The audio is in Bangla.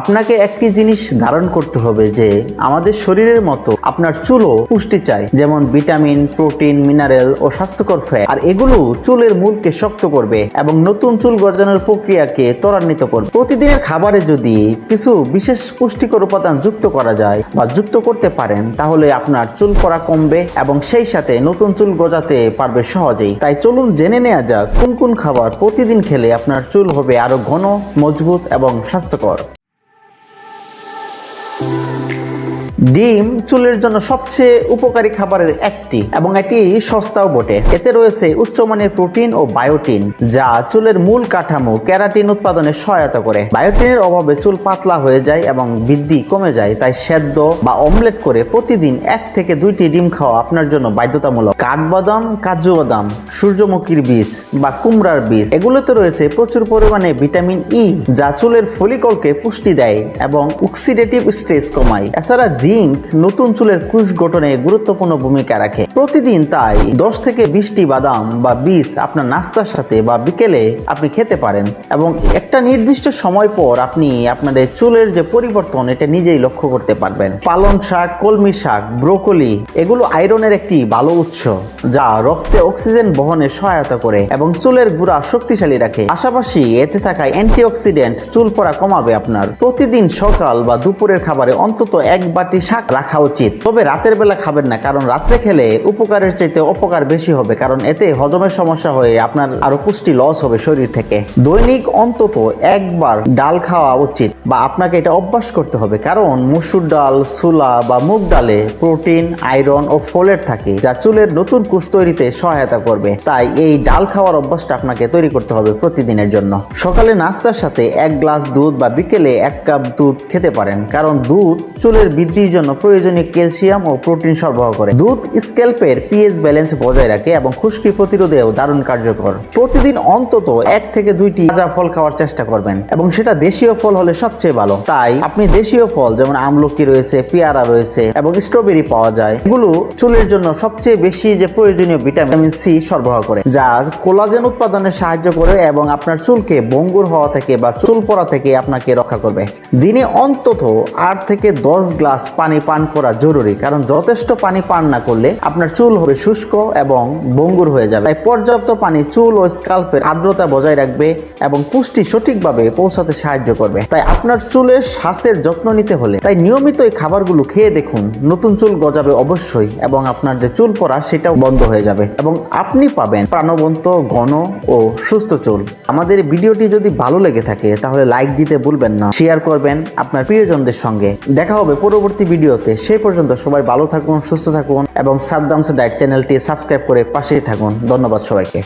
আপনাকে একটি জিনিস ধারণ করতে হবে যে আমাদের শরীরের মতো আপনার চুলও পুষ্টি চাই, যেমন ভিটামিন, প্রোটিন, মিনারেল ও স্বাস্থ্যকর ফ্যাট। আর এগুলো চুলের মূলকে শক্ত করবে এবং নতুন চুল গজানোর প্রক্রিয়াকে ত্বরান্বিত করবে। প্রতিদিনের খাবারে যদি কিছু বিশেষ পুষ্টিকর উপাদান যুক্ত করা যায় বা যুক্ত করতে পারেন, তাহলে আপনার চুল পড়া কমবে এবং সেই সাথে নতুন চুল গজাতে পারবে সহজেই। তাই চলুন জেনে নেওয়া যাক কোন কোন খাবার প্রতিদিন খেলে আপনার চুল হবে আরও ঘন, মজবুত এবং স্বাস্থ্যকর। ডিম চুলের জন্য সবচেয়ে উপকারী খাবারের একটি এবং এটি সস্তাও বটে। এতে রয়েছে উচ্চমানের প্রোটিন ও বায়োটিন, যা চুলের মূল কাঠামো ক্যারাটিন উৎপাদনে সহায়তা করে। বায়োটিনের অভাবে চুল পাতলা হয়ে যায় এবং বৃদ্ধি কমে যায়, তাই সেদ্ধ বা অমলেট করে প্রতিদিন এক থেকে দুইটি ডিম খাওয়া আপনার জন্য বাধ্যতামূলক। কাঠবাদাম কাজু বাদাম সূর্যমুখীর বীজ বা কুমড়ার বীজ, এগুলোতে রয়েছে প্রচুর পরিমাণে ভিটামিন ই, যা চুলের ফলিকলকে পুষ্টি দেয় এবং অক্সিডেটিভ স্ট্রেস কমায়। এছাড়া জিঙ্ক নতুন চুলের কুশ গঠনে গুরুত্বপূর্ণ ভূমিকা রাখে। প্রতিদিন তাই দশ থেকে বিশটি বাদাম বা বীজ আপনার নাস্তার সাথে বা বিকেলে আপনি খেতে পারেন এবং একটা নির্দিষ্ট সময় পর আপনি আপনাদের চুলের যে পরিবর্তন, এটা নিজেই লক্ষ্য করতে পারবেন। পালং শাক, কলমি শাক, ব্রোকলি, এগুলো আয়রনের একটি ভালো উৎস যা রক্তে অক্সিজেন বহনে সহায়তা করে এবং চুলের গুড়া শক্তিশালী রাখে। পাশাপাশি এতে থাকা অ্যান্টিঅক্সিডেন্ট চুল পড়া কমাবে আপনার। প্রতিদিন সকাল বা দুপুরের খাবারে অন্তত এক বাটি শাক রাখা উচিত। তবে রাতের বেলা খাবেন না, কারণ রাত্রে খেলে উপকারের চাইতে অপকার বেশি হবে, কারণ এতে হজমের সমস্যা হয়ে আপনার আরও পুষ্টি লস হবে শরীর থেকে। দৈনিক অন্তত একবার ডাল খাওয়া উচিত, বা আপনাকে এটা অভ্যাস করতে হবে, কারণ মুসুর ডাল সুলা বা মুগ ডালে প্রোটিন, আয়রন ও ফোলেট থাকে, যা চুলের নতুন কুশ তৈরিতে সহায়তা করবে। তাই এই ডাল খাওয়ার অভ্যাসটা আপনাকে তৈরি করতে হবে প্রতিদিনের জন্য। সকালে নাস্তার সাথে এক গ্লাস দুধ বা বিকেলে এক কাপ দুধ খেতে পারেন, কারণ দুধ চুলের বৃদ্ধির জন্য প্রয়োজনীয় ক্যালসিয়াম ও প্রোটিন সরবরাহ করে। দুধ স্ক্যাল্পের পিএইচ ব্যালেন্স বজায় রাখে এবং খুশকি প্রতিরোধেও দারুণ কার্যকর। প্রতিদিন অন্তত এক থেকে দুইটি তাজা ফল খাওয়ার চেষ্টা করবেন এবং সেটা দেশীয় ফল হলে সবচেয়ে ভালো। তাই আপনি দেশীয় ফল যেমন আমলকি রয়েছে, পেয়ারা রয়েছে এবং স্ট্রবেরি পাওয়া যায়, এগুলো চুলের জন্য সবচেয়ে বেশি যে প্রয়োজনীয় ভিটামিন সি সরবরাহ করে, যা কোলাজেন উৎপাদনে সাহায্য করে এবং আপনার চুলকে বঙ্গুর হওয়া থেকে বা চুল পড়া থেকে আপনাকে রক্ষা করবে। দিনে অন্তত আট থেকে দশ গ্লাস পানি পান করা জরুরি, কারণ যথেষ্ট পানি পান না করলে আপনার চুল হবে শুষ্ক এবং ভঙ্গুর হয়ে যাবে। তাই পর্যাপ্ত পানি চুল ও স্কাল্পের আর্দ্রতা বজায় রাখবে এবং পুষ্টি সঠিকভাবে পৌঁছাতে সাহায্য করবে। তাই আপনার চুলের স্বাস্থ্যের যত্ন নিতে হলে তাই নিয়মিত এই খাবারগুলো খেয়ে দেখুন। নতুন চুল গজাবে অবশ্যই এবং আপনার যে চুল পড়া সেটাও বন্ধ হয়ে যাবে। এবং আপনি পাবেন প্রাণবন্ত, ঘন ও সুস্থ চুল। আমাদের ভিডিওটি যদি ভালো লেগে থাকে তাহলে লাইক দিতে ভুলবেন না, শেয়ার করবেন আপনার প্রিয়জনদের সঙ্গে। দেখা হবে পরবর্তী ভিডিওতে সেই পর্যন্ত সবাই ভালো থাকুন, সুস্থ থাকুন এবং সাদ্দামস ডায়েট চ্যানেলটি সাবস্ক্রাইব করে পাশেই থাকুন। ধন্যবাদ সবাইকে।